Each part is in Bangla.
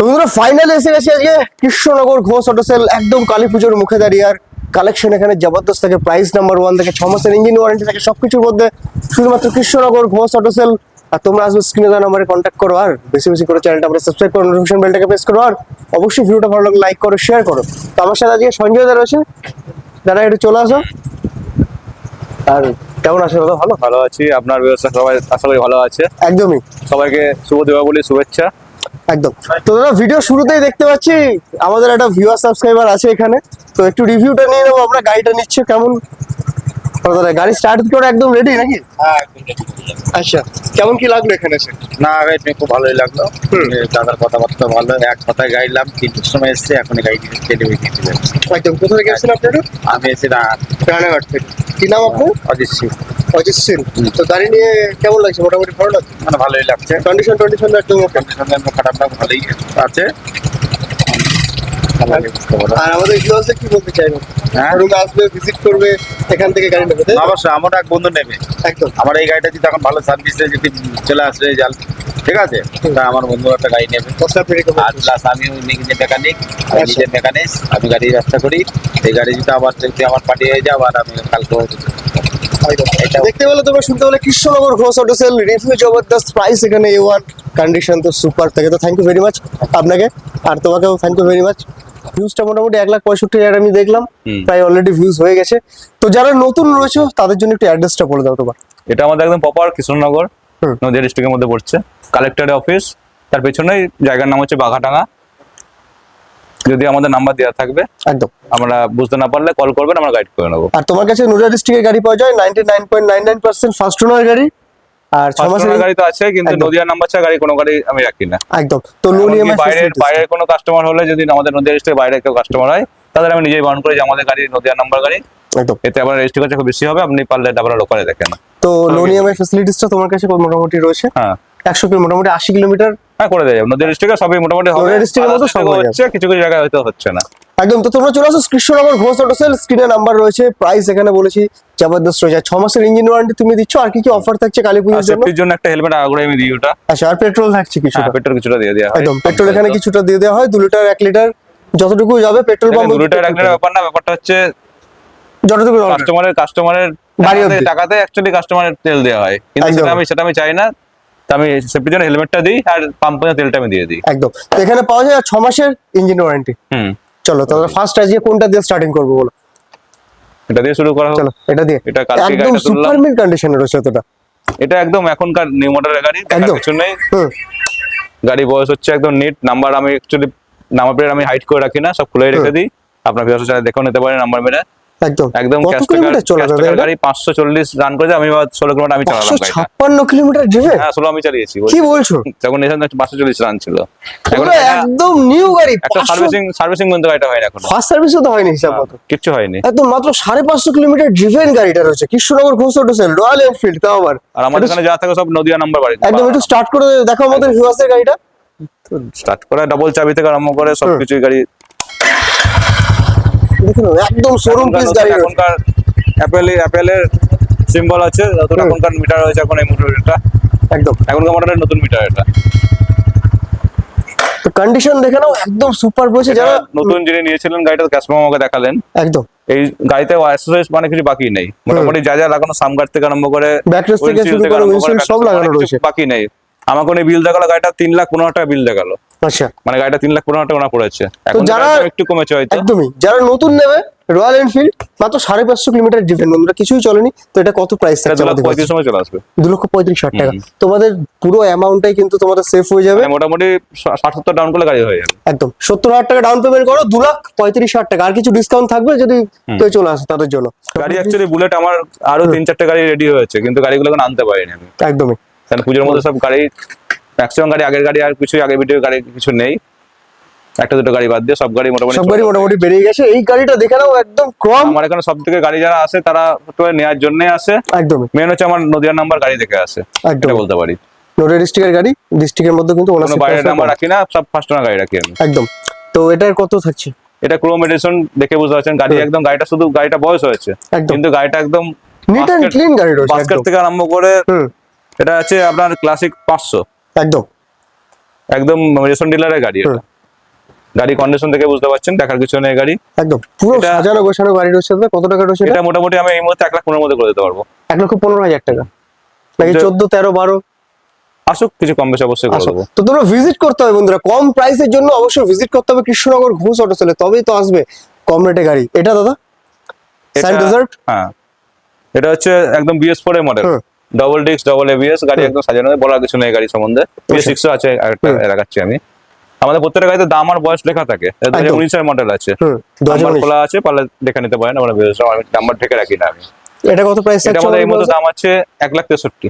তো বন্ধুরা ফাইনালি এসে গেছে আজকে। কৃষ্ণনগর ঘোষ অটো সেল একদম কালী পুজোর মুখে দাঁড়িয়ে। আর কালেকশন এখানে জবরদস্ত থাকে প্রাইস নাম্বার ওয়ান থেকে ছ মাসের ইঞ্জিন ওয়ারেন্টি থাকে সবকিছুর মধ্যে শুধুমাত্র কৃষ্ণনগর ঘোষ অটো সেল আর তোমরা আসবে স্ক্রিনে দেওয়া নাম্বারে কন্ট্যাক্ট করো আর বেশি বেশি করে চ্যানেলটা আমরা সাবস্ক্রাইব করো নোটিফিকেশন বেলটাকে প্রেস করো আর অবশ্যই ভিডিওটা ভালো লাগলে লাইক করো শেয়ার করো। তো আমার সাথে আজকে সঞ্জয় দা রয়েছে। দাদা একটু চলে আসো। আর কেমন আছো দাদা? ভালো ভালো আছি আপনার ব্যবস্থা সবাই আশা করি ভালো আছে। একদমই। সবাইকে শুভ দেওয়া দীপাবলি শুভেচ্ছা। একদম। তো দাদা ভিডিও শুরুতেই দেখতে পাচ্ছি আমাদের একটা ভিউয়ার সাবস্ক্রাইবার আছে এখানে। তো একটু রিভিউটা নিয়ে নেব আমরা গাড়িটা নিচ্ছে কেমন? দাদা গাড়ি স্টার্ট করে একদম রেডি নাকি? আচ্ছা কেমন কি লাগল এখানে এসে? না গাড়ি খুব ভালোই লাগল। দাদার কথাবার্তা ভালো এক কথায় গাইলাম তিনটের সময় এসছে এখন গাড়ি ডেলিভারি দিতে যাচ্ছে একদম কোথা থেকে এসেছেন আপনি একটু আমি এসে রানাঘাট থেকে। কি নাম আপনার? অজিত সিং। অজিত সিং তো গাড়ি নিয়ে কেমন লাগছে? মোটামুটি ভালো লাগছে? মানে ভালোই লাগছে। কন্ডিশন টন্ডিশন একদম সঙ্গে খারাপ না ভালোই আছে। আর আমাদের ভিউয়ার্সে কি বলতে চাইবেন হ্যাঁ? রুমে আসবে ভিজিট করবে এখান থেকে গাড়ি নেবে অবশ্যই আমার এক বন্ধু নেবে। একদম। আমার এই গাড়িটা যদি এখন ভালো সার্ভিসে যদি চলে আসে জাল ঠিক আছে? তা আমার বন্ধু একটা গাড়ি নেবে। আর প্লাস আমিও নিজে মেকানিক আমি আচ্ছা। নিজে মেকানিক আমি গাড়ি ব্যবসা করি। এই গাড়ি যদি আবার যদি আমার পাঠিয়ে যাও আর আমি কালকে দেখতে পেলে তোমরা শুনতে পেলে Krishnanagar Ghosh auto sale review জবরদস্ত প্রাইস এখানে এ ওয়ান কন্ডিশন তো সুপার থাকে। তো থ্যাংক ইউ ভেরি মাচ আপনাকে। আর তোমাকেও থ্যাংক ইউ ভেরি মাচ ভিউজটা মোটামুটি এক লাখ পঁয়ষট্টি হাজার আমি দেখলাম। প্রায় অলরেডি ভিউজ হয়ে গেছে। তো যারা নতুন রয়েছে তাদের জন্য একটু অ্যাড্রেসটা বলে দাও তোমার। এটা আমাদের একদম প্রপার কৃষ্ণনগর। নদীয়া ডিস্ট্রিক্টের মধ্যে পড়ছে। কালেক্টরের অফিস তার পেছনেই জায়গার নাম হচ্ছে বাঘাটাঙ্গা। যদি আমাদের নাম্বার দেওয়া থাকবে একদম। আমরা বুঝতে না পারলে কল করবেন আমরা গাইড করে নেব। আর তোমার কাছে নদিয়া ডিস্ট্রিক্টের গাড়ি পাওয়া যায় ninety nine point nine nine percent first owner গাড়ি আর ছ মাসের গাড়ি তো আছে কিন্তু একদম। নদিয়া নাম্বার ছাড়া গাড়ি কোনো গাড়ি আমি রাখি না। একদম। তো লোন ইএমআই বাইরের বাইরের কোনো কাস্টমার হলে যদি আমাদের নদিয়া ডিস্ট্রিক্টের বাইরে কেউ কাস্টমার হয় তাদের আমি নিজেই বারণ করি যে আমাদের গাড়ি নদিয়া নাম্বার গাড়ি। একদম। এতে আবার রেজিস্ট্রি খরচা খুব বেশি হবে আপনি পারলে ডাবল লোকালে দেখেন তো লোন ইএমআই ফ্যাসিলিটিসটা তোমার কাছে মোটামুটি রয়েছে। হ্যাঁ। একশো মোটামুটি আশি কিলোমিটার হ্যাঁ করে নদীর সবই মোটামুটি হবে। মতো সব হচ্ছে কিছু কিছু জায়গায় হয়তো হচ্ছে না। একদম তো তোমরা চলে আসো কৃষ্ণনগর ঘোষ অটো সেল স্ক্রিনে নাম্বার রয়েছে প্রাইস এখানে বলেছি জবরদস্ত রয়েছে। ছ মাসের ইঞ্জিন ওয়ারেন্টি তুমি দিচ্ছ আর কি কি অফার থাকছে কালী পুজোর জন্য? সেফটির জন্য একটা হেলমেট আমি দিই ওটা। আচ্ছা আর পেট্রোল থাকছে কিছুটা? হ্যাঁ পেট্রোল কিছুটা দিয়ে দেওয়া হয়। একদম পেট্রোল এখানে কিছুটা দিয়ে দেওয়া হয় দু লিটার এক লিটার যতটুকু যাবে পেট্রোল পাম্প দু লিটার এক লিটার ব্যাপার না ব্যাপারটা হচ্ছে যতটুকু। কাস্টমারের কাস্টমারের বাড়ি। টাকাতে অ্যাকচুয়ালি কাস্টমারের তেল দেওয়া হয়। কিন্তু সেটা আমি সেটা আমি চাই না। তা আমি সেফটির জন্য হেলমেটটা দিই আর পাম্পের তেলটা আমি দিয়ে দিই। একদম। তো এখানে পাওয়া যায় ছ মাসের ইঞ্জিন ওয়ারেন্টি হুম। চলো তাহলে ফার্স্ট আজকে কোনটা দিয়ে স্টার্টিং করব বলো? এটা দিয়ে শুরু করা হোক। চলো এটা দিয়ে। এটা কালকে একদম গাড়িটা সুপার মিল কন্ডিশনে রয়েছে তোটা এটা একদম এখনকার নিউ মডেলের গাড়ি একদম। কিছু নেই। গাড়ি বয়স হচ্ছে একদম নিট নাম্বার আমি অ্যাকচুয়ালি নাম্বার প্লেট আমি হাইড করে রাখি না সব খুলে রেখে দিই। আপনার ভিউয়ার্স দেখেও নিতে পারেন নাম্বার মেরে। একদম। একদম কত কিলোমিটার চলে যাবে গাড়ি পাঁচশো চল্লিশ রান করে আমি ষোলো কিলোমিটার আমি চালালাম কিলোমিটার ড্রিভেন হ্যাঁ আমি চালিয়েছি কি বলছো। পাঁচশো চল্লিশ রান ছিল। এখন একদম নিউ গাড়ি একটা সার্ভিসিং সার্ভিসিং কিন্তু গাড়িটা হয়নি এখন। ফার্স্ট সার্ভিসও তো হয়নি হিসাব মতো। কিচ্ছু হয়নি। একদম মাত্র সাড়ে পাঁচশো কিলোমিটার ড্রিভেন গাড়িটা রয়েছে। Krishnanagar Ghosh auto sale Royal Enfield তাও আবার। আর আমাদের এখানে যা থাকে সব নদিয়া নাম্বার বাড়ি একদম একটু স্টার্ট করে দেখো আমাদের ভিউয়ার্সের গাড়িটা। স্টার্ট করে ডাবল চাবি থেকে আরম্ভ করে সবকিছুই গাড়ি দেখুন একদম শোরুম পিস গাড়ি এখনকার অ্যাপেলের সিম্বল আছে এখনকার মিটার রয়েছে এখন এই মোটরটা একদম। এখনকার মডেলের নতুন মিটার এটা। তো কন্ডিশন দেখে নাও একদম সুপার রয়েছে যারা নতুন যিনি নিয়েছিলেন গাড়িটা ক্যাশ আমাকে দেখালেন। একদম। এই গাড়িতে অ্যাক্সেসরিজ মানে কিছু বাকি নেই। মোটামুটি যা যা লাগানো সামগার্ড থেকে আরম্ভ করে ব্যাকরেস থেকে শুরু করে উইন্ডশিল্ড সব লাগানো রয়েছে। বাকি নেই। আমাকে উনি বিল দেখাল গাড়িটা তিন লাখ পনেরো টাকা বিল দেখাল। আচ্ছা। মানে গাড়িটা তিন লাখ পনেরো টাকা পড়েছে। এখন যারা- একটু কমেছে হয়তো। একদমই। যারা নতুন নেবে রয়্যাল এনফিল্ড মাত্র সাড়ে পাঁচশো কিলোমিটার ড্রিভেন বন্ধুরা কিছুই চলেনি। তো এটা কত প্রাইস থাকছে পঁয়ত্রিশ সময় চলে আসবে। দু লক্ষ পঁয়ত্রিশ হাজার টাকা। তোমাদের পুরো অ্যামাউন্টটাই কিন্তু তোমাদের সেফ হয়ে যাবে। মানে মোটামুটি ষাট সত্তর ডাউন করলে গাড়ি হয়ে যাবে। একদম। সত্তর হাজার টাকা ডাউন পেমেন্ট করো দু লাখ পঁয়ত্রিশ হাজার টাকা। আর কিছু ডিসকাউন্ট থাকবে যদি কেউ চলে আসে তাদের জন্য। গাড়ি অ্যাকচুয়ালি বুলেট আমার আরও তিন চারটে গাড়ি রেডি হয়েছে কিন্তু গাড়িগুলো এখন আনতে পারিনি আমি। একদমই। কারণ পুজোর মধ্যে সব গাড়ি ম্যাক্সিমাম গাড়ি আগের গাড়ি আর কিছু আগে ভিডিও গাড়ি কিছু নেই। একটা দুটো গাড়ি বাদ দিয়ে সব গাড়ি মোটামুটি সব গাড়ি মোটামুটি বেরিয়ে গেছে। এই গাড়িটা দেখে নাও একদম কম আমার এখানে সব থেকে গাড়ি যারা আসে তারা নেওয়ার জন্য আসে। একদম মেন হচ্ছে আমার নদিয়ার নাম্বার গাড়ি দেখে আসে। একদম বলতে পারি। নোটা ডিস্ট্রিক্টের গাড়ি ডিস্ট্রিক্টের মধ্যে কিন্তু কোনো ownership বাইরের নাম্বার রাখি না সব ফার্স্ট ওনার গাড়ি রাখি আমি। একদম। তো এটার কত থাকছে? এটা ক্রোম এডিশন দেখে বুঝতে পারছেন গাড়ি একদম গাড়িটা শুধু গাড়িটা বয়স হয়েছে। কিন্তু গাড়িটা একদম নিট অ্যান্ড ক্লিন গাড়ি রয়েছে বাস্কেট থেকে আরম্ভ করে এটা আছে আপনার ক্লাসিক পাঁচশো। একদম। একদম রেশন ডিলারের গাড়ি এটা গাড়ি কন্ডিশন থেকে বুঝতে পারছেন দেখার কিছু নেই গাড়ি। একদম। পুরো সাজানো গোছানো গাড়ি রয়েছে কত টাকা রয়েছে এটা? মোটামুটি আমি এই মুহূর্তে এক লাখ পনেরোর মধ্যে করে দিতে পারব। এক লক্ষ পনেরো হাজার টাকা। নাকি চোদ্দ তেরো বারো? আসুক কিছু কম বেশি অবশ্যই করে দেবো। তো তোমরা ভিজিট করতে হবে বন্ধুরা। কম প্রাইসের জন্য অবশ্যই ভিজিট করতে হবে কৃষ্ণনগর ঘোষ অটো সেলে তবেই তো আসবে কম রেটে গাড়ি। এটা দাদা? হ্যাঁ। এটা হচ্ছে একদম বিএস ফোর এর model. Double disc double ABS গাড়ি একদম সাজানো বলার কিছু নেই গাড়ি সম্বন্ধে। বিএস সিক্স আছে। দেখাচ্ছি আমি। আমাদের প্রত্যেকটা গাড়িতে দাম আর বয়স লেখা থাকে। হাজার উনিশের মডেল আছে। নাম্বার খোলা আছে পারলে দেখে নিতে পারেন আমরা আমি নাম্বার ঢেকে রাখি না আমি। এটা কত প্রাইস এটা আমাদের এই মধ্যে দাম আছে এক লাখ তেষট্টি।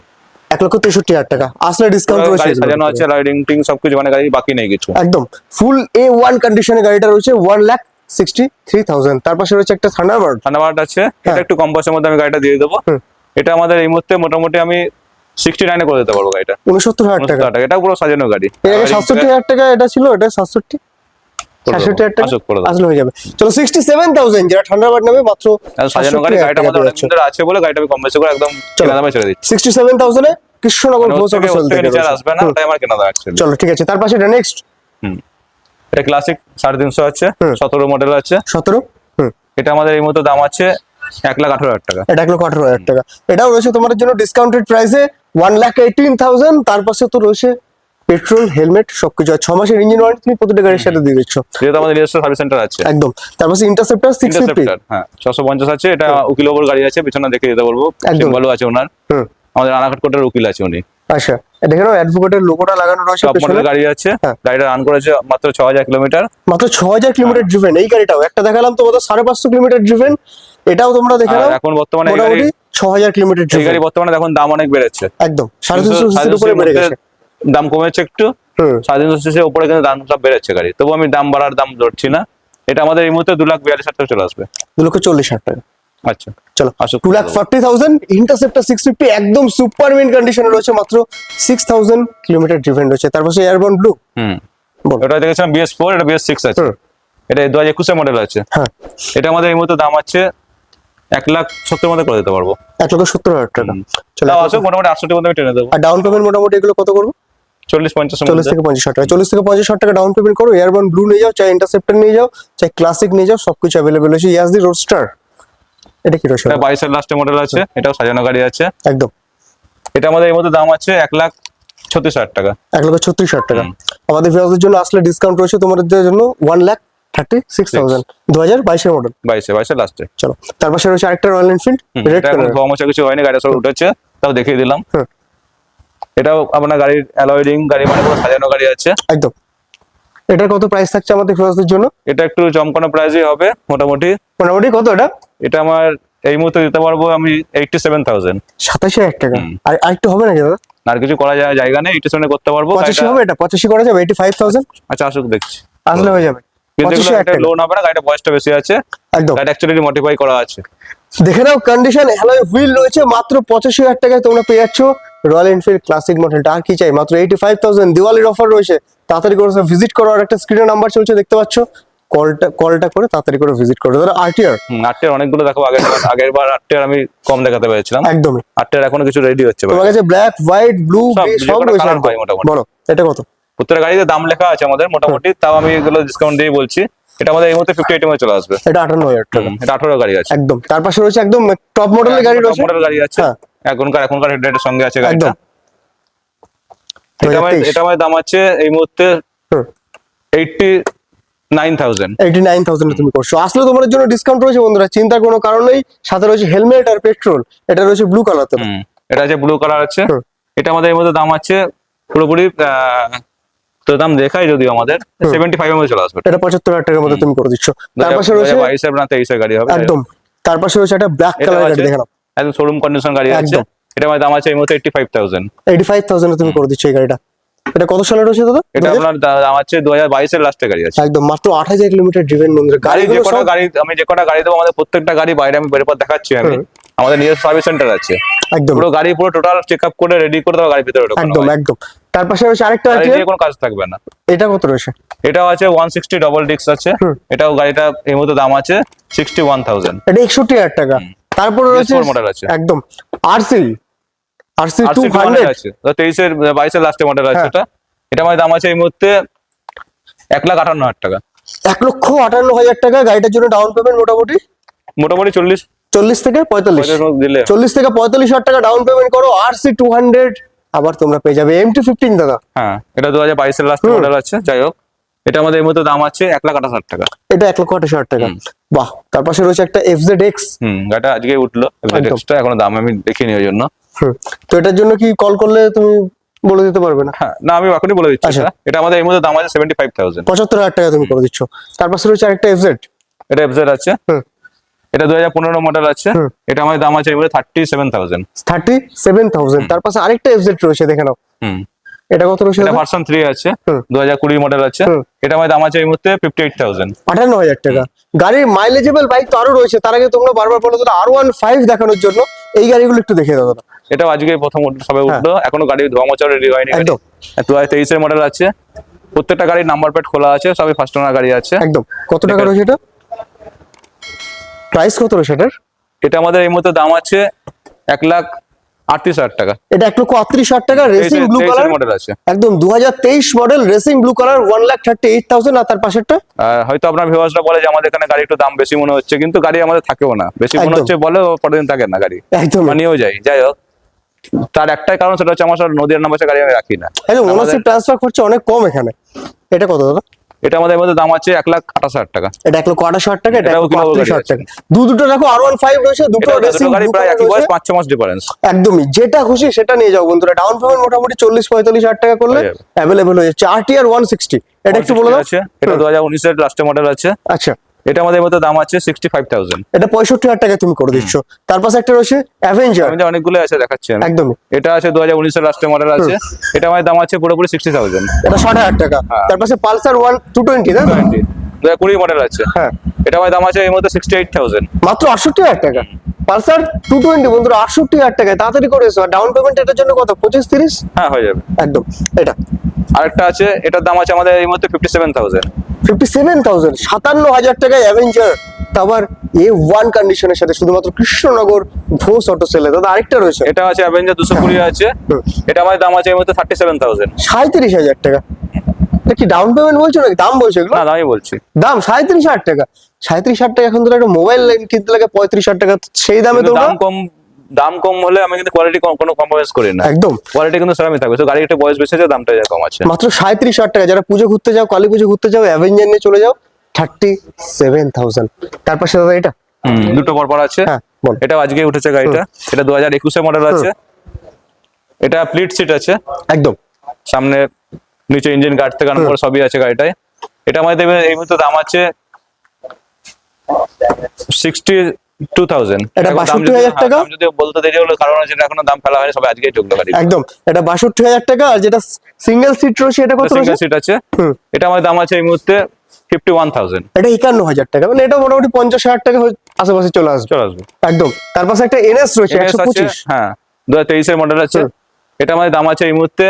এক লক্ষ তেষট্টি হাজার টাকা। আসলে ডিসকাউন্ট রয়েছে সাজানো। আছে রাইডিং টিং সবকিছু মানে গাড়ি বাকি নেই কিছু। একদম। ফুল এ ওয়ান কন্ডিশনে গাড়িটা রয়েছে one lakh sixty three thousand তার পাশে রয়েছে একটা থান্ডারবার্ড থান্ডারবার্ড আছে। হ্যাঁ। এটা একটু কম পয়সার মধ্যে আমি গাড়িটা দিয়ে দেবো। এটা আমাদের এই মুহূর্তে মোটামুটি আমি সিক্সটি নাইনে করে দিতে পারব গাড়িটা। উনসত্তর হাজার টাকা। টাকা। এটা পুরো সাজানো গাড়ি। সাতষট্টি হাজার টাকা এটা ছিল এটা সাতষট্টি? সাতষট্টি হাজার টাকা? আসুক করে দেবো। আসলে হয়ে যাবে। চলো সিক্সটি সেভেন থাউজেন্ড যেটা মাত্র সাজানো গাড়ি গাড়িটা আমাদের অনেক আছে বলে গাড়িটা আমি কম বেশি করে একদম দামে ছেড়ে দিচ্ছি। সিক্সটি সেভেন থাউজেন্ডে কৃষ্ণনগর মানে ঘোষ অটো আসবে না আমার কেনা চলো ঠিক আছে। তার পাশে এটা নেক্সট হুম। এটা ক্লাসিক সাড়ে তিনশো আছে সতেরো মডেল আছে। সতেরো? হুম। এটা আমাদের এই মুহূর্তে দাম আছে এক লাখ আঠারো হাজার টাকা। এটা এক লক্ষ আঠারো হাজার টাকা। এটাও রয়েছে তোমাদের জন্য ডিসকাউন্টেড প্রাইসে ওয়ান লাখ এইটিন থাউজেন্ড তার পাশে তো রয়েছে পেট্রোল হেলমেট সবকিছু। আর ছ মাসের ইঞ্জিন ওয়ারেন্টি তুমি প্রতিটা গাড়ির সাথে দিয়ে দিচ্ছ। যেহেতু আমাদের নিজস্ব সার্ভিস সেন্টার আছে। একদম। তার পাশে ইন্টারসেপ্টার সিক্স ফিফটি হ্যাঁ ছশো পঞ্চাশ আছে। এটা উকিল ওপর গাড়ি আছে পিছনে দেখে দিতে বলব। একদম। সিম্বলও আছে ওনার। আমাদের রানাঘাট কোর্টের উকিল আছে উনি। আচ্ছা দেখে নাও অ্যাডভোকেটের লোগোটা লাগানো রয়েছে টপ গাড়ি আছে। হ্যাঁ। গাড়িটা রান করেছে মাত্র ছ হাজার কিলোমিটার। মাত্র ছ হাজার কিলোমিটার ড্রিভেন এই গাড়িটাও একটা দেখালাম তোমাদের সাড়ে পাঁচশো কিলোমিটার ড্রিভেন এটাও তোমরা দেখে নাও। এখন বর্তমানে মোটামুটি ছ হাজার কিলোমিটার এই গাড়ি বর্তমানে এখন দাম অনেক বেড়েছে। একদম। সাড়ে তিনশো তিনশো- সিসির উপরে বেড়ে গেছে। দাম কমেছে একটু। সাড়ে তিনশো সিসির উপরে কিন্তু দাম সব বেড়েছে গাড়ি। তবু আমি দাম বাড়ার দাম ধরছি না। এটা আমাদের এই মুহূর্তে দু লাখ বিয়াল্লিশ হাজার টাকা চলে আসবে। দু লক্ষ চল্লিশ হাজার টাকা। আচ্ছা। চলো আসুক। Two lakh forty thousand interceptor six fifty একদম সুপার মিন কন্ডিশনে রয়েছে মাত্র সিক্স থাউজেন্ড কিলোমিটার রয়েছে। তার পাশে এয়ারবন ব্লু হুম। ওটা দেখেছিলাম বিএস ফোর এটা বিএস সিক্স আছে। এটা দু হাজার একুশের মডেল আছে। হ্যাঁ। এটা আমাদের এই মুহূর্তে দাম আছে এক লাখ সত্তর মধ্যে করে দিতে পারব। এক লক্ষ সত্তর হাজার টাকা। চলো লক্ষ- মোটামুটি আটষট্টি মধ্যে টেনে দেবো। আর ডাউন পেমেন্ট মোটামুটি এগুলো কত করব? চল্লিশ পঞ্চাশের চল্লিশ থেকে পঞ্চাশ হাজার টাকা। চল্লিশ থেকে পঞ্চাশ হাজার টাকা ডাউন পেমেন্ট করো এয়ারবন ব্লু নিয়ে যাও চাই ইন্টারসেপ্টার নিয়ে যাও চাই ক্লাসিক নিয়ে যাও সবকিছু অ্যাভেলেবেল আছে। ইয়াসদি রোডস্টার এটা কি রয়েছে বাইশের লাস্টের মডেল আছে এটাও সাজানো গাড়ি আছে। একদম। এটা আমাদের এই মধ্যে দাম আছে এক লাখ ছত্রিশ হাজার টাকা। এক লক্ষ ছত্রিশ হাজার টাকা। আমাদের ভিউয়ারদের জন্য আসলে ডিসকাউন্ট রয়েছে তোমাদের জন্য one lakh thirty six thousand. দু হাজার বাইশের মডেল বাইশে বাইশের লাস্টে। চলো তার পাশে রয়েছে আরেকটা রয়্যাল এনফিল্ড রেড কিছু হয়নি গাড়ি সব উঠেছে তাও দেখিয়ে দিলাম। এটাও আপনার গাড়ির অ্যালয় রিং গাড়ি মানে পুরো সাজানো গাড়ি আছে। একদম। এটার কত প্রাইস থাকছে আমাদের জন্য? এটা একটু জমকানো প্রাইসই হবে মোটামুটি। মোটামুটি কত এটা? এটা আমার এই মুহূর্তে দিতে পারব আমি এইটটি সেভেন থাউজেন্ড সাতাশি হাজার টাকা। আর আরেকটু হবে দাদা? আর কিছু করা যায় জায়গা নেই এইটটি সেভেন করতে পারব পঁচাশি হবে এটা? পঁচাশি করা যাবে এইটি ফাইভ থাউজেন্ড আচ্ছা আসুক দেখছি। আসলে হয়ে যাবে। কিন্তু পঁচাশি হাজার টাকা লোন হবে না গাড়িটা বয়সটা বেশি আছে। একদম। গাড়িটা অ্যাকচুয়ালি মডিফাই করা আছে। দেখে নাও কন্ডিশন হুইল রয়েছে মাত্র পঁচাশি হাজার টাকায় তোমরা পেয়ে যাচ্ছ। রয়্যাল এনফিল্ড ক্লাসিক মডেলটা আর কি চাই? মাত্র এইটি ফাইভ থাউজেন্ড দিওয়ালির অফার রয়েছে। তাড়াতাড়ি করে ভিজিট করো আর একটা স্ক্রিনে নাম্বার চলছে দেখতে পাচ্ছ? কলটা কলটা করে তাড়াতাড়ি করে ভিজিট করো। আরটিআর অনেকগুলো দেখো আগের বার আগের বার আটটার আমি কম দেখাতে পেরেছিলাম। একদমই। আটটার এখনও কিছু রেডি হচ্ছে তোমার কাছে ব্ল্যাক হোয়াইট ব্লু সব রয়েছে। বলো এটা কত? প্রত্যেকটা গাড়িতে দাম লেখা আছে আমাদের মোটামুটি তাও আমি এগুলো ডিসকাউন্ট দিয়ে বলছি। এটা আমাদের এই মুহূর্তে ফিফটি এইট চলে আসবে। এটা আটান্ন হাজার টাকা। এটা আঠারো গাড়ি আছে। একদম। তার পাশে রয়েছে একদম টপ মডেলের গাড়ি রয়েছে। মডেল গাড়ি আছে। হ্যাঁ। এখনকার এখনকার হেডলাইটের সঙ্গে আছে গাড়িটা। এটা আমার 2023 এটা আমার দাম আছে এই মুহূর্তে eighty nine thousand eighty nine thousand তুমি করছ। আসলে তোমাদের জন্য ডিসকাউন্ট রয়েছে বন্ধুরা চিন্তার কোনো কারণ নেই। সাথে রয়েছে হেলমেট আর পেট্রোল এটা রয়েছে ব্লু কালার এটা আছে ব্লু কালার আছে। এটা আমাদের এর মধ্যে দাম আছে পুরোপুরি আহ, তো দাম দেখাই যদিও আমাদের সেভেন্টি ফাইভ এর মধ্যে চলে আসবে। এটা পঁচাত্তর হাজার টাকার মধ্যে তুমি করে দিচ্ছ। তার পাশে রয়েছে বাইশের না তেইশের গাড়ি হবে। একদম। তার পাশে রয়েছে একটা ব্ল্যাক কালার গাড়ি আছে দেখে নাও একদম শোরুম কন্ডিশন গাড়ি আছে। এটা আমার দাম আছে এই মুহূর্তে eighty five thousand eighty five thousand তুমি করে দিচ্ছ এই গাড়িটা। এটা কত সালে রয়েছে দাদা? এটা আপনার দাম আছে দু হাজার বাইশের লাস্টের গাড়ি আছে। একদম মাত্র আট হাজার কিলোমিটার ড্রিভেন বন্ধুরা গাড়ি যে কটা গাড়ি আমি যে কটা গাড়ি দেবো আমাদের প্রত্যেকটা গাড়ি বাইরে আমি বের পর দেখাচ্ছি আমি। আমাদের নিজস্ব সার্ভিস সেন্টার আছে। একদম। পুরো গাড়ি পুরো টোটাল চেক আপ করে রেডি করে দেওয়া গাড়ি ভিতরে একদম একদম। তার পাশে আরেকটা আছে। কোনো কাজ থাকবে না। এটা কত রয়েছে? এটাও আছে ওয়ান সিক্সটি ডবল ডিস্ক আছে। এটাও গাড়িটা এই মুহূর্তে দাম আছে সিক্সটি ওয়ান থাউজেন্ড এটা একষট্টি হাজার টাকা। তারপরে রয়েছে PS4 model আছে। একদম। আরসি আরসি আর টু হান্ড্রেড আছে। তেইশের বাইশের লাস্টের মডেল আছে হ্যাঁ। এটা। এটা আমার দাম আছে এই মুহূর্তে এক লাখ আটান্ন হাজার টাকা। এক লক্ষ আটান্ন হাজার টাকা। গাড়িটার জন্য ডাউন পেমেন্ট মোটামুটি? মোটামুটি চল্লিশ। চল্লিশ থেকে পঁয়তাল্লিশ। চল্লিশ থেকে পঁয়তাল্লিশ হাজার টাকা ডাউন পেমেন্ট করো। আর সি টু হান্ড্রেড আবার তোমরা পেয়ে যাবে এম টু ফিফটিন দাদা। হ্যাঁ এটা দু হাজার বাইশের লাস্ট। মডেল আছে যাই হোক। এটা আমাদের এই মুহূর্তে দাম আছে এক লাখ আঠাশ হাজার টাকা। এটা এক লক্ষ আঠাশ হাজার টাকা। বাহ তার পাশে রয়েছে একটা এফ জেড এক্স হুম গাড়িটা আজকে উঠল একদম। এক্সট্রা এখনও দাম আমি দেখিনি ওই জন্য। তো এটার জন্য কি কল করলে তুমি বলে দিতে পারবে না? হ্যাঁ না আমি এখনই বলে দিচ্ছি আচ্ছা। এটা। এটা আমাদের এই মুহূর্তে দাম আছে সেভেন্টি ফাইভ থাউজেন্ড পঁচাত্তর হাজার টাকা তুমি করে দিচ্ছ। তার পাশে রয়েছে আরেকটা এফ জেড এটা এফজেড আছে। হুম। এটা দু হাজার পনেরো মডেল আছে। এটা আমাদের দাম আছে মুহূর্তে thirty seven thousand thirty seven thousand তার পাশে আরেকটা এফ জেড রয়েছে দেখে নাও। এটা কত রয়েছে এটা ভার্সন থ্রি আছে। হুম। দু হাজার কুড়ি মডেল আছে। এটা আমাদের দাম আছে এই মুহূর্তে ফিফটি এইট থাউজেন্ড আঠান্ন হাজার টাকা। গাড়ির মাইলেজেবল বাইক তো আরও রয়েছে। তার আগে তোমরা বারবার বলো ওয়ান ফাইভ দেখানোর জন্য। এই গাড়িগুলো একটু দেখে দাও এটাও আজকে প্রথম সবে উঠল। এখনও গাড়ি ধোয়া মোচা রেডি হয়নি হ্যাঁ। একদম। দু হাজার তেইশের মডেল আছে। প্রত্যেকটা গাড়ির নাম্বার প্লেট খোলা আছে। সবই ফার্স্ট ওনার গাড়ি আছে। একদম। কত টাকা রয়েছে এটা? প্রাইস কত রয়েছে এটার এটা আমাদের এই মুহূর্তে দাম আছে এক লাখ আটত্রিশ হাজার টাকা। এটা এক লক্ষ আটত্রিশ হাজার টাকা রেসিং ব্লু কালার মডেল আছে। একদম দু হাজার তেইশ model racing blue colour one lakh thirty eight thousand আর তার পাশেরটা? আর হয়তো আপনার ভিউয়ার্সরা বলে যে আমাদের এখানে গাড়ি একটু দাম বেশি মনে হচ্ছে কিন্তু গাড়ি আমাদের থাকেও না। বেশি মনে হচ্ছে বলে পরের দিন থাকে না গাড়ি। একদম। মানিয়েও যাই যাই হোক তার একটাই কারণ সেটা হচ্ছে আমার নদীর নাম্বার গাড়ি আমি রাখি না। একদম ওনারশিপ ট্রান্সফার খরচা অনেক কম এখানে। এটা কত দাদা? এটা আমাদের মধ্যে দাম আছে এক লাখ আঠাশ হাজার টাকা। এটা এক লক্ষ আঠাশ হাজার টাকা এটা আটত্রিশ হাজার টাকা। দু দুটো রাখো আর ওয়ান ফাইভ রয়েছে দুটো রেসিং গাড়ি প্রায় একই বয়স পাঁচ ছ মাস ডিফারেন্স একদমই যেটা খুশি সেটা নিয়ে যাও বন্ধুরা। ডাউন পেমেন্ট মোটামুটি চল্লিশ পঁয়তাল্লিশ হাজার টাকা করলে অ্যাভেলেবেল হয়ে যাচ্ছে। আর টি আর ওয়ান সিক্সটি এটা একটু বলে দাও। এটা দু হাজার উনিশের লাস্টের মডেল আছে। আচ্ছা। এটা আমাদের মধ্যে দাম আছে সিক্সটি ফাইভ থাউজেন্ড এটা পঁয়ষট্টি হাজার টাকা তুমি করে দিচ্ছ। তার পাশে একটা রয়েছে অ্যাভেঞ্জার অনেকগুলো আছে দেখাচ্ছি আমি। একদমই। এটা আছে দু হাজার উনিশের লাস্টের মডেল আছে। এটা আমাদের দাম আছে পুরোপুরি সিক্সটি থাউজেন্ড এটা ষাট হাজার টাকা। হ্যাঁ। তার পাশে পালসার ওয়ান টু টোয়েন্টি না? দু হাজার কুড়ি মডেল আছে। হ্যাঁ। এটা আমাদের দাম আছে এই মধ্যে সিক্সটি এইট থাউজেন্ড মাত্র আটষট্টি হাজার টাকা। পালসার টু টোয়েন্টি বন্ধুরা আটষট্টি হাজার টাকায়। তাড়াতাড়ি করে এসো। ডাউন পেমেন্ট এটার জন্য কত? পঁচিশ তিরিশ? হ্যাঁ হয়ে যাবে। একদম। এটা। আরেকটা আছে। এটার দাম আছে আমাদের এই মধ্যে fifty seven thousand fifty seven thousand সাতান্ন হাজার টাকায় অ্যাভেঞ্জার আবার এ ওয়ান কন্ডিশনের সাথে শুধুমাত্র কৃষ্ণনগর ঘোষ অটো সেলে দাদা আরেকটা রয়েছে। এটা আছে অ্যাভেঞ্জার দুশো কুড়ি আছে। এটা আমাদের দাম আছে এই মধ্যে থার্টি সেভেন থাউজেন্ড সাঁত্রিশ হাজার টাকা। এটা কি ডাউন পেমেন্ট বলছো নাকি? দাম বলছো এগুলো? না বলছি। দাম সাঁত্রিশ হাজার টাকা। সাঁত্রিশ হাজার টাকা এখন তো একটা মোবাইল কিনতে লাগে পঁয়ত্রিশ হাজার টাকা সেই দামে তোমরা দাম কম দাম কম হলে আমি কিন্তু কোয়ালিটি কোনো কম্প্রোমাইজ করি না। একদম। কোয়ালিটি কিন্তু সেরকমই থাকবে। তো গাড়ি একটা বয়স বেশি আছে দামটা যা কম আছে। মাত্র সাঁত্রিশ হাজার টাকা। যারা পুজো ঘুরতে যাও কালী পুজো ঘুরতে যাও অ্যাভেঞ্জার নিয়ে চলে যাও থার্টি সেভেন থাউজেন্ড তার পাশে দাদা এটা। হুম, দুটো পরপর আছে। হ্যাঁ, বল। এটা আজকে উঠেছে গাড়িটা। এটা দু হাজার একুশে মডেল আছে। এটা প্লিট সিট আছে। একদম। সামনে নিচে ইঞ্জিন গার্ড থেকে আরম্ভ করে সবই আছে গাড়িটায়। এটা আমাদের এই মুহূর্তে দাম আছে সিক্সটি 2000 এটা 62000 হ্যাঁ, টাকা? যদি বলতে দেরি হলো কারণ এখনও দাম ফেলা হয়নি সবাই আজকেই ঢুকতে পারি। একদম। এটা 62000 টাকা যেটা সিঙ্গেল সিট রয়েছে এটা আছে। আমার দাম আছে এই মুহূর্তে 51000 এটা 51000 টাকা। মানে এটা মোটামুটি 50000 টাকা আশেপাশে চলে আসবে। চলে আসবে। একদম। তার পাশে একটা এনএস রয়েছে 125 হ্যাঁ 2023 এর মডেল আছে। এটা আমার দাম আছে এই মুহূর্তে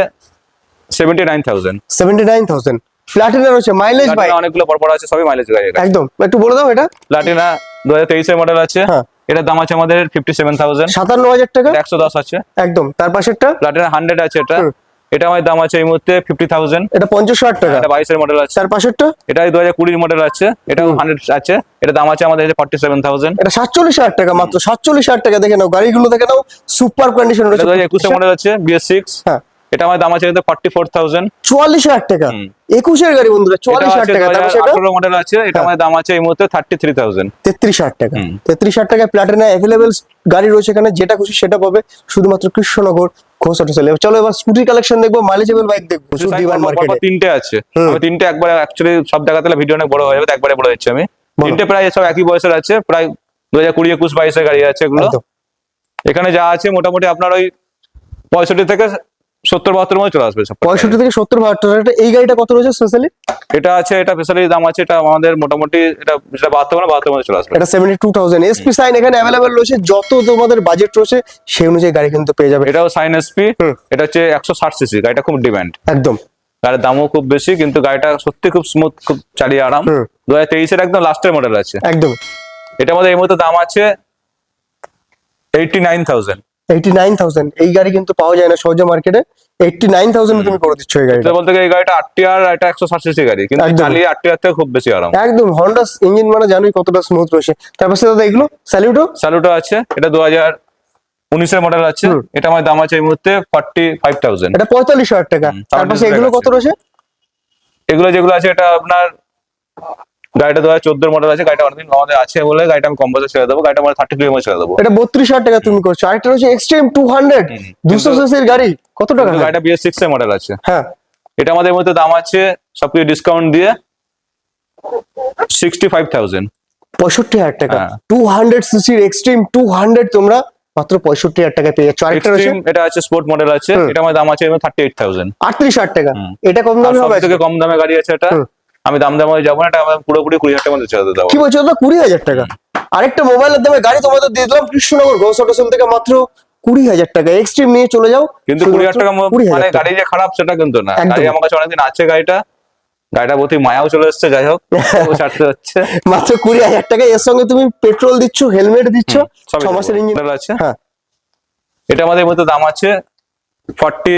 79000 79000 প্লাটিনা রয়েছে মাইলেজ বাই অনেকগুলো পরপর আছে সবই মাইলেজ গাড়ি একদম একটু বলে দাও এটা। প্লাটিনা দু হাজার তেইশের মডেল আছে। হ্যাঁ। এটার দাম আছে আমাদের ফিফটি সেভেন থাউজেন্ড সাতান্ন হাজার টাকা? একশো দশ আছে। একদম তার পাশেরটা? প্লাটিনা হান্ড্রেড আছে এটা। এটা আমার দাম আছে এই মুহূর্তে ফিফটি থাউজেন্ড এটা পঞ্চাশ হাজার টাকা। এটা বাইশের মডেল আছে। তার পাশেরটা? এটা দু হাজার কুড়ির মডেল আছে। এটাও হান্ড্রেড আছে। এটা দাম আছে আমাদের ফর্টি সেভেন থাউজেন্ড এটা সাতচল্লিশ হাজার টাকা মাত্র সাতচল্লিশ হাজার টাকা দেখে নাও। গাড়িগুলো দেখে নাও। সুপার কন্ডিশন এটা দু হাজার একুশের মডেল আছে বিএস সিক্স হ্যাঁ। এটা আমার দাম আছে ফর্টি ফোর থাউজেন্ড চুয়াল্লিশ হাজার টাকা। একুশের গাড়ি বন্ধুরা চুয়াল্লিশ হাজার টাকা। আঠারো মডেল আছে এটা হ্যাঁ। আমার দাম আছে এই মুহূর্তে থার্টি থ্রি থাউজেন্ড তেত্রিশ হাজার টাকা। তেত্রিশ হাজার টাকায় প্লাটিনা অ্যাভেলেবেল গাড়ি রয়েছে এখানে যেটা খুশি সেটা পাবে শুধুমাত্র কৃষ্ণনগর ঘোষ অটো সেলে চলো এবার স্কুটি কালেকশন দেখব মাইলেজেবল বাইক দেখব ডিমান্ড মার্কেটে তিনটে আছে। তিনটে একবার অ্যাকচুয়ালি সব ভিডিও অনেক বড় হয়ে যাবে একবারে বলে দিচ্ছি আমি। তিনটে প্রায় সব একই বয়সের আছে প্রায় দু হাজার কুড়ি একুশ বাইশের গাড়ি আছে এগুলো। এখানে যা আছে মোটামুটি আপনার ওই পঁয়ষট্টি থেকে সত্তর বাহাত্তর মধ্যে চলে আসবে পঁয়ষট্টি থেকে সত্তর টাকা এই গাড়িটা কত রয়েছে স্পেশালি এটা আছে এটা স্পেশালি দাম আছে এটা আমাদের মোটামুটি এটা যেটা বাহাত্তর মানে বাহাত্তর মধ্যে চলে আসবে। এটা seventy two thousand SP Shine এখানে অ্যাভেলেবেল রয়েছে যত তোমাদের বাজেট রয়েছে সেই অনুযায়ী গাড়ি কিন্তু পেয়ে যাবে। এটাও সাইন এসপি। এটা হচ্ছে একশো ষাট সিসি গাড়িটা খুব ডিমান্ড একদম। গাড়ির দামও খুব বেশি কিন্তু গাড়িটা সত্যি খুব স্মুথ খুব চালিয়ে আরাম। দু হাজার তেইশের একদম লাস্টের মডেল আছে। একদম। এটা আমাদের এই মুহূর্তে দাম আছে eighty nine thousand eighty nine thousand এই গাড়ি কিন্তু পাওয়া যায় না সহজে মার্কেটে এইটটি নাইন থাউজেন্ড তুমি করে দিচ্ছ এই গাড়িটা। বলতে এই গাড়িটা আটটি আর এটা একশো ষাট সিসি গাড়ি। কিন্তু। চালিয়ে আটটি আর থেকে খুব বেশি আরাম। একদম। হন্ডা ইঞ্জিন মানে জানোই কতটা স্মুথ রয়েছে। তারপর দাদা এগুলো স্যালিউটো স্যালুটো আছে। এটা দু হাজার উনিশের মডেল আছে। এটা আমার দাম আছে এই মুহূর্তে ফর্টি ফাইভ থাউজেন্ড এটা পঁয়তাল্লিশ হাজার টাকা। তারপর এগুলো কত রয়েছে? এগুলো যেগুলো আছে এটা আপনার গাড়িটা দু হাজার চোদ্দোর মডেল আছে গাড়িটা অনেকদিন আমাদের আছে বলে গাড়িটা আমি কম পয়সা ছেড়ে দেবো গাড়িটা আমার থার্টি কিলোমিটার ছেড়ে দেবো। এটা বত্রিশ হাজার টাকা তুমি করছ আরেকটা রয়েছে এক্সট্রিম টু হান্ড্রেড দুশো সিসির গাড়ি কত টাকা গাড়িটা বিএস সিক্স এর মডেল আছে। হ্যাঁ। এটা আমাদের মধ্যে দাম আছে সবকিছু ডিসকাউন্ট দিয়ে সিক্সটি ফাইভ থাউজেন্ড পঁয়ষট্টি হাজার টাকা। টু হান্ড্রেড সিসির এক্সট্রিম টু হান্ড্রেড তোমরা মাত্র পঁয়ষট্টি হাজার টাকায় পেয়ে যাচ্ছ। আরেকটা রয়েছে এটা আছে স্পোর্ট মডেল আছে। এটা আমার দাম আছে থার্টি এইট থাউজেন্ড আটত্রিশ হাজার টাকা। এটা কম দামে হবে থেকে কম দামে গাড়ি আছে এটা। আমি দাম দামে যাব না এটা পুরোপুরি কুড়ি হাজার টাকার মধ্যে ছেড়ে দেবো। কি বলছো তো কুড়ি হাজার টাকা। আরেকটা মোবাইলের দামে গাড়ি তোমাদের দিয়ে দিলাম কৃষ্ণনগর ঘোষ অটোসেল থেকে মাত্র কুড়ি হাজার টাকা। এক্সট্রিম নিয়ে চলে যাও। কিন্তু কুড়ি হাজার টাকা মানে গাড়ি যে খারাপ সেটা কিন্তু না। গাড়ি আমার কাছে অনেকদিন আছে গাড়িটা। গাড়িটা প্রতি মায়াও চলে এসছে যাই হোক ছাড়তে হচ্ছে। মাত্র কুড়ি হাজার টাকা। এর সঙ্গে তুমি পেট্রোল দিচ্ছ হেলমেট দিচ্ছ সব ছ মাসের ইঞ্জিন আছে। হ্যাঁ। এটা আমাদের মধ্যে দাম আছে ফর্টি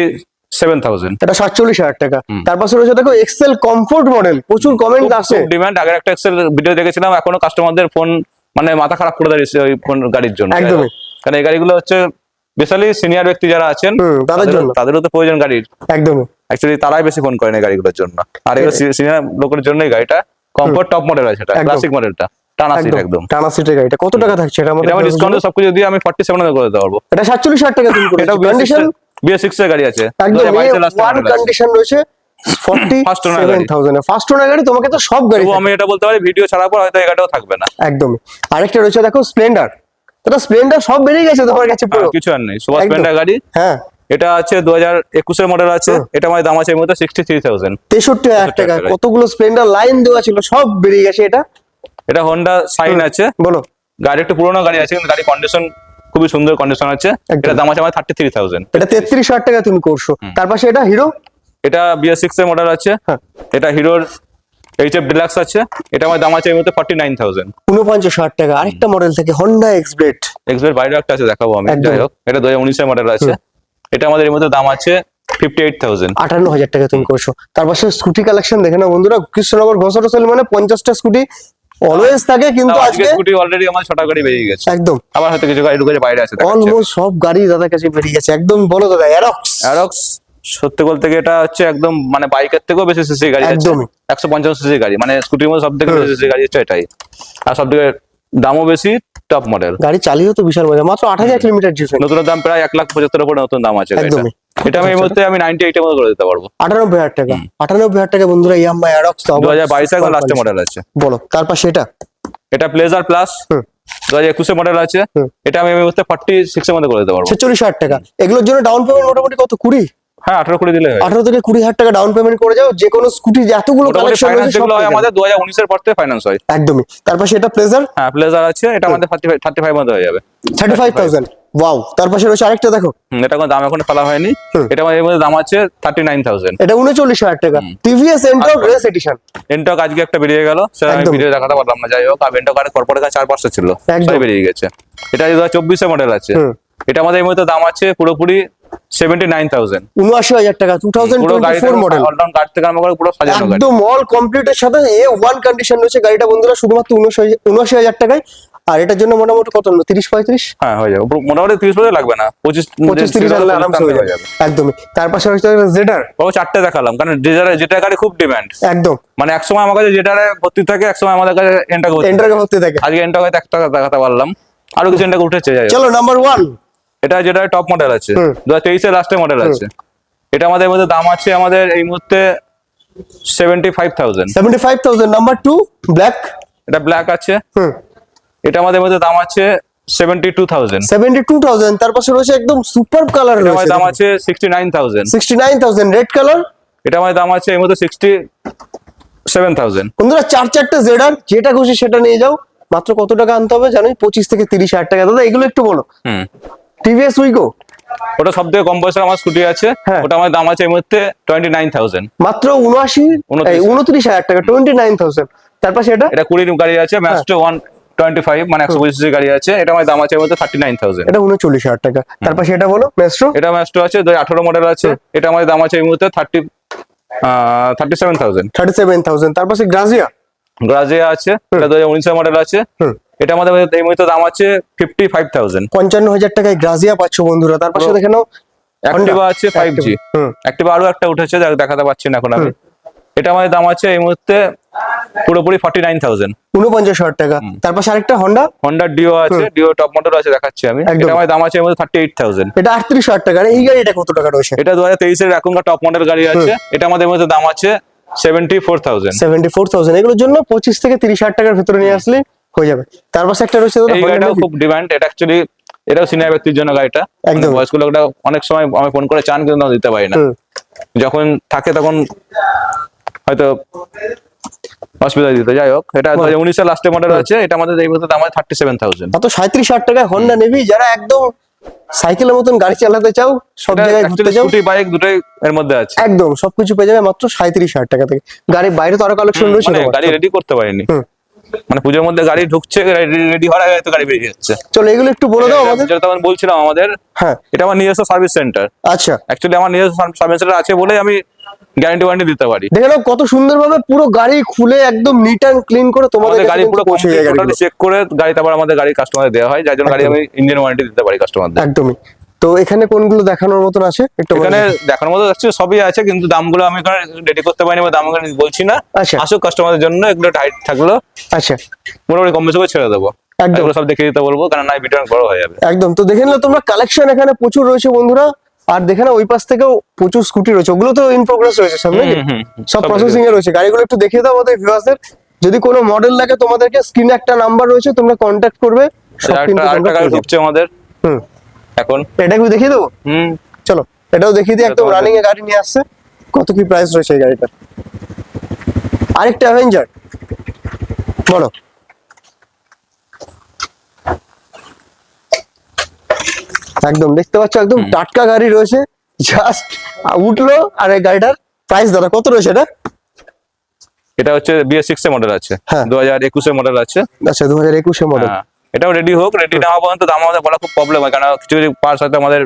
সেভেন থাউজেন্ড এটা সাতচল্লিশ হাজার টাকা। হুম। রয়েছে দেখো এক্সেল কমফোর্ট মডেল প্রচুর কমেন্ট আসে ডিমান্ড আগের একটা এক্সেল ভিডিও দেখেছিলাম এখনও কাস্টমারদের ফোন মানে মাথা খারাপ করে দাঁড়িয়েছে ওই ফোন গাড়ির জন্য। একদমই। কারণ এই গাড়িগুলো হচ্ছে স্পেশালি সিনিয়র ব্যক্তি যারা আছেন তাদের জন্য। তাদেরও তো প্রয়োজন গাড়ির। একদমই। অ্যাকচুয়ালি তারাই বেশি ফোন করেন এই গাড়িগুলোর জন্য। আর এগুলো সিনিয়র লোকের জন্যই গাড়িটা কমফোর্ট টপ মডেল আছে এটা। ক্লাসিক মডেলটা টানা সিট একদম। টানা সিটের গাড়িটা। কত টাকা থাকছে? এটা আমাদের ডিসকাউন্ট সবকিছু দিয়ে আমি ফর্টি সেভেন করে দিতে পারব এটা সাতচল্লিশ হাজার টাকা তুমি এটাও কন্ডিশন বিএস সিক্স এর গাড়ি আছে। একদম 2022 এর last ওয়ান কন্ডিশন রয়েছে ফর্টি First owner সেভেন গাড়ি। থাউজেন্ড ফার্স্ট ওনার গাড়ি তোমাকে তো সব গাড়ি আমি এটা বলতে পারি ভিডিও ছাড়ার পর হয়তো থাকবে না। একদমই। আরেকটা রয়েছে দেখো স্প্লেন্ডার এটা স্প্লেন্ডার সব বেরিয়ে গেছে তোমার কাছে পুরো। কিছু আর নেই। সুপার একদম। স্প্লেন্ডার গাড়ি। হ্যাঁ। এটা আছে দু হাজার একুশের মডেল আছে। এটা আমার দাম আছে মধ্যে সিক্সটি থ্রি থাউজেন্ড তেষট্টি হাজার 63 টাকা। টাকা। কতগুলো স্প্লেন্ডার লাইন দেওয়া ছিল সব বেরিয়ে গেছে এটা। এটা হোন্ডা সাইন আছে। বলো। গাড়ি একটু পুরোনো গাড়ি আছে কিন্তু গাড়ি কন্ডিশন খুবই সুন্দর কন্ডিশন আছে। এটা দাম আছে আমার থার্টি থ্রি থাউজেন্ড এটা তেত্রিশ হাজার টাকা তুমি করছ। তার পাশে এটা হিরো এটা বিএস সিক্স এর মডেল আছে। হ্যাঁ। এটা হিরোর এইচ এফ ডিলাক্স আছে। এটা আমার দাম আছে এর মধ্যে ফর্টি নাইন থাউজেন্ড উনপঞ্চাশ হাজার টাকা। আরেকটা মডেল থেকে হন্ডা এক্সব্লেড এক্সপের বাইরে একটা আছে দেখাবো আমি। যাই হোক এটা দু হাজার উনিশের মডেল আছে। এটা আমাদের এর মধ্যে দাম আছে ফিফটি এইট থাউজেন্ড আটান্ন হাজার টাকা তুমি করছ। তার পাশে স্কুটি কালেকশন দেখে না বন্ধুরা। কৃষ্ণনগর সেল মানে পঞ্চাশটা স্কুটি অলওয়েজ থাকে কিন্তু আজকে স্কুটি অলরেডি আমার ছটা গাড়ি বেরিয়ে গেছে। একদম। আবার হয়তো কিছু গাড়ি ঢুকেছে বাইরে আছে অলমোস্ট সব গাড়ি দাদার কাছে বেরিয়ে গেছে। একদম বলো দাদা অ্যারক্স অ্যারক্স সত্যি বলতে গেলে এটা হচ্ছে একদম মানে বাইকের থেকেও বেশি সিসি গাড়ি একদম। একশো পঞ্চাশ সিসি গাড়ি মানে স্কুটির মধ্যে সব থেকে বেশি সিসি গাড়ি হচ্ছে এটাই। আর সব থেকে দামও বেশি টপ মডেল গাড়ি চালিয়েও তো বিশাল মজা মাত্র আট হাজার কিলোমিটার ডিফারেন্স নতুন দাম প্রায় এক লাখ পঁচাত্তর উপরে নতুন দাম আছে একদমই। এটা আমি এই মুহূর্তে আমি নাইনটি এইটের মধ্যে করে দিতে পারব। আটানব্বই হাজার টাকা। আটানব্বই হাজার টাকা বন্ধুরা ইয়াম্মা অ্যারক্স দু হাজার বাইশ একদম লাস্টের মডেল আছে। বলো তার পাশে এটা? এটা প্লেজার প্লাস দু হাজার একুশের মডেল আছে। এটা আমি এই মুহূর্তে ফর্টি সিক্স এর মধ্যে করে দিতে পারব। ছেচল্লিশ হাজার টাকা। এগুলোর জন্য ডাউন পেমেন্ট মোটামুটি কত? কুড়ি? হ্যাঁ আঠারো করে দিলে আঠারো থেকে কুড়ি হাজার টাকা ডাউন পেমেন্ট করে যাও যে কোনো স্কুটি এতগুলো কালেকশন হয় আমাদের দু হাজার উনিশের পর থেকে ফাইন্যান্স হয়। একদমই। তার পাশে এটা প্লেজার হ্যাঁ প্লেজার আছে এটা আমাদের থার্টি ফাইভ থার্টি ফাইভ মধ্যে হয়ে যাবে। থার্টি ফাইভ থাউজেন্ড ওয়াও তার পাশে রয়েছে আরেকটা দেখো। এটা কোনো দাম এখনও ফেলা হয়নি। এটা এর মধ্যে দাম আছে থার্টি নাইন থাউজেন্ড এটা উনচল্লিশ হাজার টাকা। TVS Ntorq. Race edition Ntorq আজকে একটা বেরিয়ে গেল। সেটা আমি ভিডিও দেখাতে পারলাম না যাই হোক। আর এন্টক আর কর্পোরেট চার পাঁচটা ছিল। একদম। বেরিয়ে গেছে। এটা দু হাজার চব্বিশে মডেল আছে এটা আমাদের এই মুহূর্তে দাম আছে পুরোপুরি সেভেন্টি নাইন থাউজেন্ড। উনআশি হাজার টাকা টু থাউজেন্ড পুরো টোয়েন্টি গাড়ি ফোর মডেল অলরাউন্ড গাড়ি থেকে আরম্ভ পুরো সাজানো গাড়ি। একদম অল কমপ্লিটের সাথে এ ওয়ান কন্ডিশন রয়েছে গাড়িটা বন্ধুরা শুধুমাত্র উনআশি হাজার টাকায়। আর এটার জন্য মোটামুটি কত হ্যাঁ হয়ে যাবে। মোটামুটি বছর লাগবে না। আরামসে হয়ে যাবে। একদমই। তার পাশে রয়েছে জেডার ও চারটে দেখালাম কারণ যেটা যেটা গাড়ি খুব ডিমান্ড একদম। মানে একসময় আমার কাছে ভর্তি থাকে একসময় আমাদের কাছে এন্টার ভর্তি থাকে। আজকে এন্টার হয়তো একটা দেখাতে পারলাম। আরও কিছু এন্টার উঠেছে চলো নাম্বার ওয়ান এটা যেটা টপ মডেল আছে। দু হাজার তেইশের লাস্টের মডেল আছে। এটা আমাদের মধ্যে দাম আছে আমাদের এই মুহূর্তে seventy five thousand seventy five thousand number two black এটা ব্ল্যাক আছে। এটা আমাদের মধ্যে দাম আছে seventy two thousand seventy two thousand তার পাশে রয়েছে একদম সুপার কালার রয়েছে। দাম আছে sixty nine thousand sixty nine thousand red colour এটা আমাদের দাম আছে এই সিক্সটি সেভেন থাউজেন্ড বন্ধুরা চার চারটে জেডার যেটা খুশি সেটা নিয়ে যাও। মাত্র কত টাকা আনতে হবে জানোই? পঁচিশ থেকে তিরিশ হাজার টাকা। দাদা এগুলো একটু বলো। হুম। টিভিএস উইগো ওটা সব থেকে কম পয়সার আমার স্কুটি আছে। হ্যাঁ। ওটা আমার দাম আছে এই মুহূর্তে টোয়েন্টি নাইন থাউজেন্ড মাত্র উনআশি উনত্রিশ। হাজার টাকা টোয়েন্টি নাইন থাউজেন্ড তার পাশে এটা? এটা কুড়ির গাড়ি আছে ম্যাস্টো ওয়ান টোয়েন্টি ফাইভ মানে একশো পঁচিশ গাড়ি আছে। এটা আমার দাম আছে বলতে থার্টি নাইন থাউজেন্ড এটা উনচল্লিশ হাজার টাকা। তারপর সেটা বলো মেস্ট্রো এটা ম্যাস্টো আছে দুই আঠারো মডেল আছে। এটা আমাদের দাম আছে এই মুহূর্তে thirty thirty seven thousand thirty seven thousand তারপর সে গ্রাজিয়া গ্রাজিয়া আছে এটা দু হাজার উনিশের মডেল আছে। হুম। এটা আমাদের এই মুহূর্তে দাম আছে ফিফটি ফাইভ থাউজেন্ড পঞ্চান্ন হাজার টাকায় গ্রাজিয়া পাচ্ছ বন্ধুরা তার পাশে দেখে নাও। অ্যাক্টিভা আছে ফাইভ জি অ্যাক্টিভা আরও একটা উঠেছে দেখাতে পাচ্ছি না এখন আমি। এটা আমাদের দাম আছে এই মুহূর্তে পুরোপুরি ফর্টি নাইন থাউজেন্ড উনপঞ্চাশ হাজার টাকা। তার পাশে আরেকটা হন্ডা হন্ডার ডিও আছে ডিও টপ মডেল আছে দেখাচ্ছি আমি। এটা আমাদের দাম আছে মুহূর্তে থার্টি এইট থাউজেন্ড এটা আটত্রিশ হাজার টাকা। এই গাড়িটা কত টাকা রয়েছে? এটা দু হাজার তেইশের এখনকার টপ মডেল গাড়ি আছে। এটা আমাদের মধ্যে দাম আছে seventy four thousand seventy four thousand এগুলোর জন্য পঁচিশ থেকে তিরিশ হাজার টাকার ভিতরে নিয়ে আসলে হয়ে যাবে। তার পাশে একটা রয়েছে এই গাড়িটাও খুব ডিমান্ড এটা অ্যাকচুয়ালি এটাও সিনিয়র ব্যক্তির জন্য গাড়িটা। একদম। মানে বয়স্ক লোকটা অনেক সময় আমি ফোন করে চান কিন্তু দিতে পারি না। যখন থাকে তখন হয়তো অসুবিধা দিতে যাই হোক এটা দু হাজার উনিশের লাস্টের মডেল আছে এটা আমাদের এই মুহূর্তে দাম থার্টি সেভেন থাউজেন্ড মাত্র সাঁত্রিশ হাজার টাকায় হন্ডা নেভি যারা একদম সাইকেলের মতন গাড়ি চালাতে চাও সব জায়গায় ঘুরতে যাও স্কুটি বাইক দুটোই এর মধ্যে আছে। একদম সবকিছু পেয়ে যাবে মাত্র সাঁত্রিশ হাজার টাকা থেকে। গাড়ির বাইরে তো আরও কালেকশন রয়েছে মানে গাড়ি রেডি করতে পারিনি। মানে পুজোর মধ্যে গাড়ি ঢুকছে রেডি হওয়ার আগে গাড়ি বেরিয়ে যাচ্ছে। চলো এগুলো একটু বলে দাও আমাদের। যেটা তখন বলছিলাম আমাদের হ্যাঁ। এটা আমার নিজস্ব সার্ভিস সেন্টার আচ্ছা। অ্যাকচুয়ালি আমার নিজস্ব সার্ভিস সেন্টার আছে বলেই আমি গ্যারান্টি ওয়ারেন্টি দিতে পারি। দেখে নাও কত সুন্দরভাবে পুরো গাড়ি খুলে একদম নিট অ্যান্ড ক্লিন করে তোমাদের গাড়ি পুরো পৌঁছে যায় গাড়িগুলো। চেক করে গাড়ি তারপর আমাদের গাড়ি কাস্টমার দেওয়া হয় যার জন্য গাড়ি আমি ইঞ্জিন ওয়ারেন্টি দিতে পারি কাস্টমারদের একদমই। তো এখানে কোনগুলো দেখানোর মতন আছে? একটু এখানে। দেখার মতো যাচ্ছে সবই আছে কিন্তু দামগুলো আমি এখানে রেডি করতে পারিনি বা দাম এখানে বলছি না। আচ্ছা। আসুক কাস্টমারদের জন্য এগুলো টাইট থাকল। আচ্ছা। মোটামুটি কম বেশি করে ছেড়ে দেবো। একদম। সব দেখিয়ে দিতে বলব কারণ না ভিডিও বড় হয়ে যাবে। একদম। তো দেখে নিলে তোমরা কালেকশন এখানে প্রচুর রয়েছে বন্ধুরা। আর দেখে না ওই পাশ থেকেও প্রচুর স্কুটি রয়েছে। ওগুলো তো ইন প্রোগ্রেস রয়েছে হুম। সব প্রসেসিং এ রয়েছে। গাড়িগুলো একটু দেখিয়ে দাও আমাদের ভিউয়ারদের যদি কোনো মডেল লাগে তোমাদেরকে স্ক্রিনে একটা নাম্বার রয়েছে তোমরা কন্ট্যাক্ট করবে। আমাদের। হুম। এখন। এটা কি দেখিয়ে দেবো? হুম। চলো এটাও দেখিয়ে দিই একদম রানিং এ গাড়ি নিয়ে আসছে। কত কি প্রাইস রয়েছে এই গাড়িটার? আরেকটা অ্যাভেঞ্জার বলো। একদম দেখতে পাচ্ছ একদম টাটকা গাড়ি রয়েছে। জাস্ট উঠল আর এই গাড়িটার প্রাইস দাদা কত রয়েছে এটা? এটা হচ্ছে বিএস সিক্স এর মডেল আছে। হ্যাঁ। দু হাজার একুশের মডেল আছে। আচ্ছা দু হাজার একুশে মডেল এটাও রেডি হোক রেডি না হওয়া পর্যন্ত দাম আমাদের বলা খুব প্রবলেম হয় কারণ কিছু কিছু পার্টস হয়তো আমাদের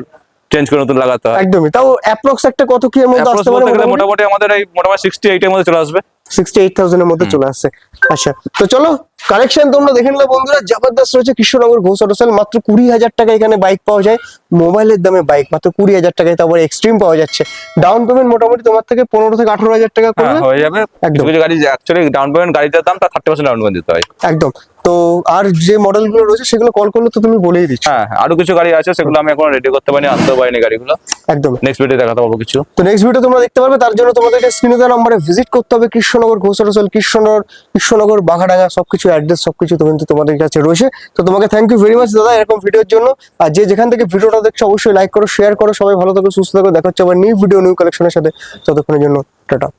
চেঞ্জ করে নতুন লাগাতে হয়। একদমই তাও অ্যাপ্রক্স একটা কত কি এর মধ্যে আসতে পারে মোটামুটি? আমাদের এই মোটামুটি সিক্সটি এইটের মধ্যে চলে আসবে। সিক্সটি এইট থাউজেন্ডের মধ্যে চলে আসছে। আচ্ছা তো চলো কালেকশন তোমরা দেখে নিলে বন্ধুরা জবরদস্ত রয়েছে কৃষ্ণনগর ঘোষ অটোসেল মাত্র কুড়ি হাজার টাকা এখানে বাইক পাওয়া যায়। মোবাইলের দামে বাইক মাত্র কুড়ি হাজার টাকায় তারপর এক্সট্রিম পাওয়া যাচ্ছে। ডাউন পেমেন্ট মোটামুটি তোমার থেকে পনেরো থেকে আঠারো হাজার টাকা হ্যাঁ হয়ে যাবে। একদম। গাড়ি অ্যাকচুয়ালি ডাউন পেমেন্ট গাড়িটার দাম তার থার্টি পার্সেন্ট ডাউন পেমেন্ট দিতে হয়। একদম। তো আর যে মডেলগুলো রয়েছে সেগুলো কল করলে তো তুমি বলেই দিচ্ছ। হ্যাঁ হ্যাঁ, আরও কিছু গাড়ি আছে সেগুলো আমি এখন রেডি করতে পারিনি আনতে পারিনি গাড়িগুলো। একদম। নেক্সট ভিডিও দেখাতে পারব কিছু। তো নেক্সট ভিডিও তোমরা দেখতে পারবে তার জন্য তোমাদেরকে স্ক্রিনে দেওয়া নম্বরে ভিজিট করতে হবে কৃষ্ণনগর ঘোষ হোটেল কৃষ্ণনগর কৃষ্ণনগর বাঘাডাঙ্গা সবকিছু অ্যাড্রেস সবকিছু কিন্তু তোমাদের কাছে রয়েছে। তো তোমাকে থ্যাংক ইউ ভেরি মাচ দাদা এরকম ভিডিওর জন্য। আর যে যেখান থেকে ভিডিওটা দেখছ অবশ্যই লাইক করো শেয়ার করো সবাই ভালো থাকো সুস্থ থাকো। দেখা হচ্ছে আবার নিউ ভিডিও নিউ কালেকশনের সাথে। ততক্ষণের জন্য টাটা।